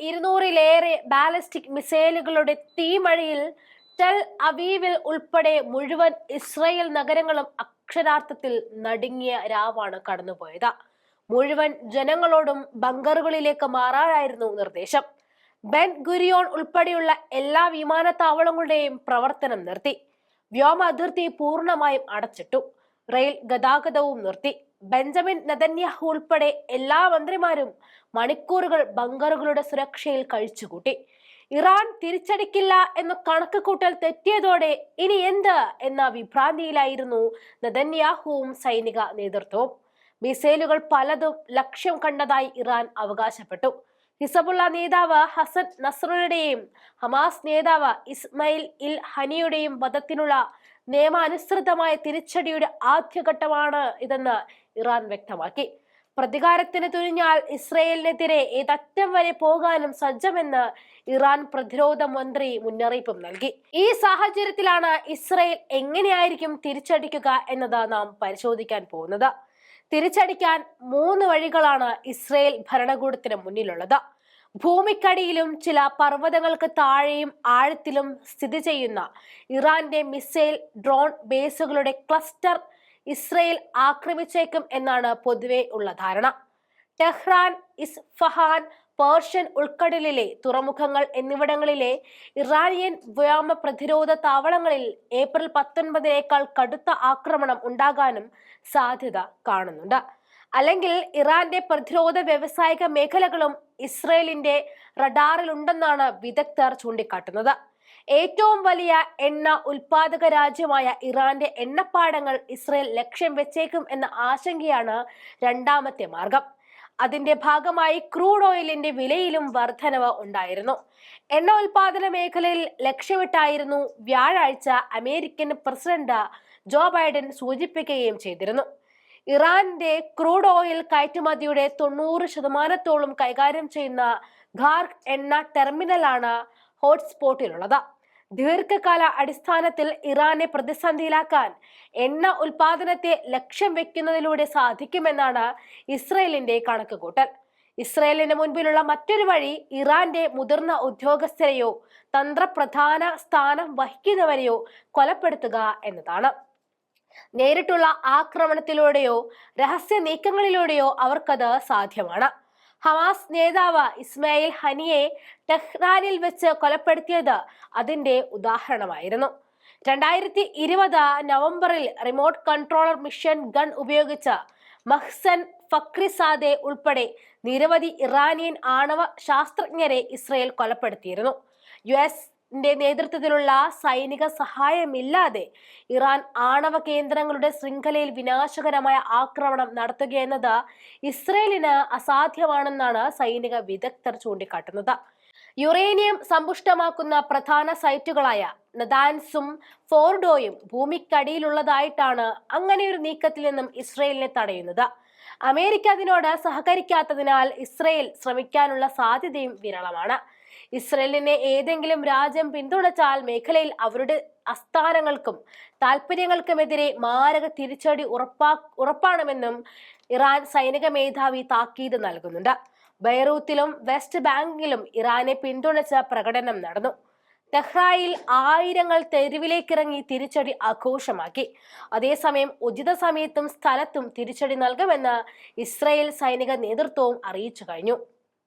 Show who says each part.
Speaker 1: ഇരുന്നൂറിലേറെ ballistic മിസൈലുകളുടെ തീമഴയിൽ tell അവീവിൽ ഉൾപ്പെടെ മുഴുവൻ Israel നഗരങ്ങളും അക്ഷരാർത്ഥത്തിൽ നടുങ്ങിയ രാവാണ് കടന്നുപോയത്. മുഴുവൻ ജനങ്ങളോടും ബങ്കറുകളിലേക്ക് മാറാനായിരുന്നു നിർദ്ദേശം. ബെൻ ഗുരിയോൺ ഉൾപ്പെടെയുള്ള എല്ലാ വിമാനത്താവളങ്ങളുടെയും പ്രവർത്തനം നിർത്തി. വ്യോമ അതിർത്തി പൂർണമായും അടച്ചിട്ടു. റെയിൽ ഗതാഗതവും നിർത്തി. ബെഞ്ചമിൻ നെതന്യാഹു ഉൾപ്പെടെ എല്ലാ മന്ത്രിമാരും മണിക്കൂറുകൾ ബങ്കറുകളുടെ സുരക്ഷയിൽ കഴിച്ചുകൂട്ടി. ഇറാൻ തിരിച്ചടിക്കില്ല എന്ന കണക്ക് കൂട്ടൽ തെറ്റിയതോടെ ഇനി എന്ത് എന്ന വിഭ്രാന്തിയിലായിരുന്നു നെതന്യാഹുവും സൈനിക നേതൃത്വവും. മിസൈലുകൾ പലതും ലക്ഷ്യം കണ്ടതായി ഇറാൻ അവകാശപ്പെട്ടു. ഹിസബുള്ള നേതാവ് ഹസൻ നസ്രുടെയും ഹമാസ് നേതാവ് ഇസ്മയിൽ ഇൽ ഹനിയുടെയും വധത്തിനുള്ള നിയമാനുസൃതമായ തിരിച്ചടിയുടെ ആദ്യഘട്ടമാണ് ഇതെന്ന് ഇറാൻ വ്യക്തമാക്കി. പ്രതികാരത്തിന് തുനിഞ്ഞാൽ ഇസ്രയേലിനെതിരെ ഏതറ്റം വരെ പോകാനും സജ്ജമെന്ന് ഇറാൻ പ്രതിരോധ മന്ത്രി മുന്നറിയിപ്പും നൽകി. ഈ സാഹചര്യത്തിലാണ് ഇസ്രയേൽ എങ്ങനെയായിരിക്കും തിരിച്ചടിക്കുക എന്നത് നാം പരിശോധിക്കാൻ പോകുന്നത്. തിരിച്ചടിക്കാൻ മൂന്ന് വഴികളാണ് ഇസ്രയേൽ ഭരണകൂടത്തിന് മുന്നിലുള്ളത്. ഭൂമിക്കടിയിലും ചില പർവതങ്ങൾക്ക് താഴെയും ആഴത്തിലും സ്ഥിതി ചെയ്യുന്ന ഇറാന്റെ മിസൈൽ ഡ്രോൺ ബേസുകളുടെ ക്ലസ്റ്റർ ഇസ്രയേൽ ആക്രമിച്ചേക്കും എന്നാണ് പൊതുവെ ഉള്ള ധാരണ. ടെഹ്റാൻ ഇസ്ഫഹാൻ പേർഷ്യൻ ഉൾക്കടലിലെ തുറമുഖങ്ങൾ എന്നിവിടങ്ങളിലെ ഇറാനിയൻ വ്യോമ പ്രതിരോധ താവളങ്ങളിൽ ഏപ്രിൽ പത്തൊൻപതിനേക്കാൾ കടുത്ത ആക്രമണം ഉണ്ടാകാനും സാധ്യത കാണുന്നുണ്ട്. അല്ലെങ്കിൽ ഇറാന്റെ പ്രതിരോധ വ്യവസായിക മേഖലകളും ഇസ്രയേലിന്റെ റഡാറിലുണ്ടെന്നാണ് വിദഗ്ധർ ചൂണ്ടിക്കാട്ടുന്നത്. ഏറ്റവും വലിയ എണ്ണ ഉൽപാദക രാജ്യമായ ഇറാന്റെ എണ്ണപ്പാടങ്ങൾ ഇസ്രയേൽ ലക്ഷ്യം വെച്ചേക്കും എന്ന ആശങ്കയാണ് രണ്ടാമത്തെ മാർഗം. അതിന്റെ ഭാഗമായി ക്രൂഡ് ഓയിലിന്റെ വിലയിലും വർധനവ് ഉണ്ടായിരുന്നു. എണ്ണ ഉൽപാദന മേഖലയിൽ ലക്ഷ്യമിട്ടായിരുന്നു വ്യാഴാഴ്ച അമേരിക്കൻ പ്രസിഡന്റ് ജോ ബൈഡൻ സൂചിപ്പിക്കുകയും ചെയ്തിരുന്നു. ഇറാന്റെ ക്രൂഡ് ഓയിൽ കയറ്റുമതിയുടെ തൊണ്ണൂറ് ശതമാനത്തോളം കൈകാര്യം ചെയ്യുന്ന ഖാർഗ് എണ്ണ ടെർമിനലാണ് ഹോട്ട്സ്പോട്ടിലുള്ളത്. ദീർഘകാല അടിസ്ഥാനത്തിൽ ഇറാനെ പ്രതിസന്ധിയിലാക്കാൻ എണ്ണ ഉൽപാദനത്തെ ലക്ഷ്യം വെക്കുന്നതിലൂടെ സാധിക്കുമെന്നാണ് ഇസ്രയേലിന്റെ കണക്കുകൂട്ടൽ. ഇസ്രയേലിന് മുൻപിലുള്ള മറ്റൊരു വഴി ഇറാന്റെ മുതിർന്ന ഉദ്യോഗസ്ഥരെയോ തന്ത്രപ്രധാന സ്ഥാനം വഹിക്കുന്നവരെയോ കൊലപ്പെടുത്തുക എന്നതാണ്. നേരിട്ടുള്ള ആക്രമണത്തിലൂടെയോ രഹസ്യ നീക്കങ്ങളിലൂടെയോ അവർക്കത് സാധ്യമാണ്. ഹമാസ് നേതാവ് ഇസ്മായിൽ ഹനിയെ ടെഹ്റാനിൽ വെച്ച് കൊലപ്പെടുത്തിയത് അതിന്റെ ഉദാഹരണമായിരുന്നു. രണ്ടായിരത്തി ഇരുപത് നവംബറിൽ റിമോട്ട് കൺട്രോളർ മിഷൻ ഗൺ ഉപയോഗിച്ച മഹ്സൻ ഫക്രിസാദെ ഉൾപ്പെടെ നിരവധി ഇറാനിയൻ ആണവ ശാസ്ത്രജ്ഞരെ ഇസ്രയേൽ കൊലപ്പെടുത്തിയിരുന്നു. യു എസ് നേതൃത്വത്തിലുള്ള സൈനിക സഹായമില്ലാതെ ഇറാൻ ആണവ കേന്ദ്രങ്ങളുടെ ശൃംഖലയിൽ വിനാശകരമായ ആക്രമണം നടത്തുകയെന്നത് ഇസ്രയേലിന് അസാധ്യമാണെന്നാണ് സൈനിക വിദഗ്ധർ ചൂണ്ടിക്കാട്ടുന്നത്. യുറേനിയം സമ്പുഷ്ടമാക്കുന്ന പ്രധാന സൈറ്റുകളായ നദാൻസും ഫോർഡോയും ഭൂമിക്കടിയിലുള്ളതായിട്ടാണ് അങ്ങനെ ഒരു നീക്കത്തിൽ നിന്നും ഇസ്രയേലിനെ തടയുന്നത്. അമേരിക്ക അതിനോട് സഹകരിക്കാത്തതിനാൽ ഇസ്രയേൽ ശ്രമിക്കാനുള്ള സാധ്യതയും വിരളമാണ്. ഇസ്രയേലിനെ ഏതെങ്കിലും രാജ്യം പിന്തുണച്ചാൽ മേഖലയിൽ അവരുടെ അസ്ഥാനങ്ങൾക്കും താല്പര്യങ്ങൾക്കുമെതിരെ മാരക തിരിച്ചടി ഉറപ്പാ ഉറപ്പാണമെന്നും ഇറാൻ സൈനിക മേധാവി താക്കീത് നൽകുന്നുണ്ട്. ബൈറൂത്തിലും വെസ്റ്റ് ബാങ്കിലും ഇറാനെ പിന്തുണച്ച പ്രകടനം നടന്നു. തെഹ്റായിൽ ആയിരങ്ങൾ തെരുവിലേക്കിറങ്ങി തിരിച്ചടി ആഘോഷമാക്കി. അതേസമയം ഉചിത സമയത്തും സ്ഥലത്തും തിരിച്ചടി നൽകുമെന്ന് ഇസ്രായേൽ സൈനിക നേതൃത്വവും അറിയിച്ചു കഴിഞ്ഞു.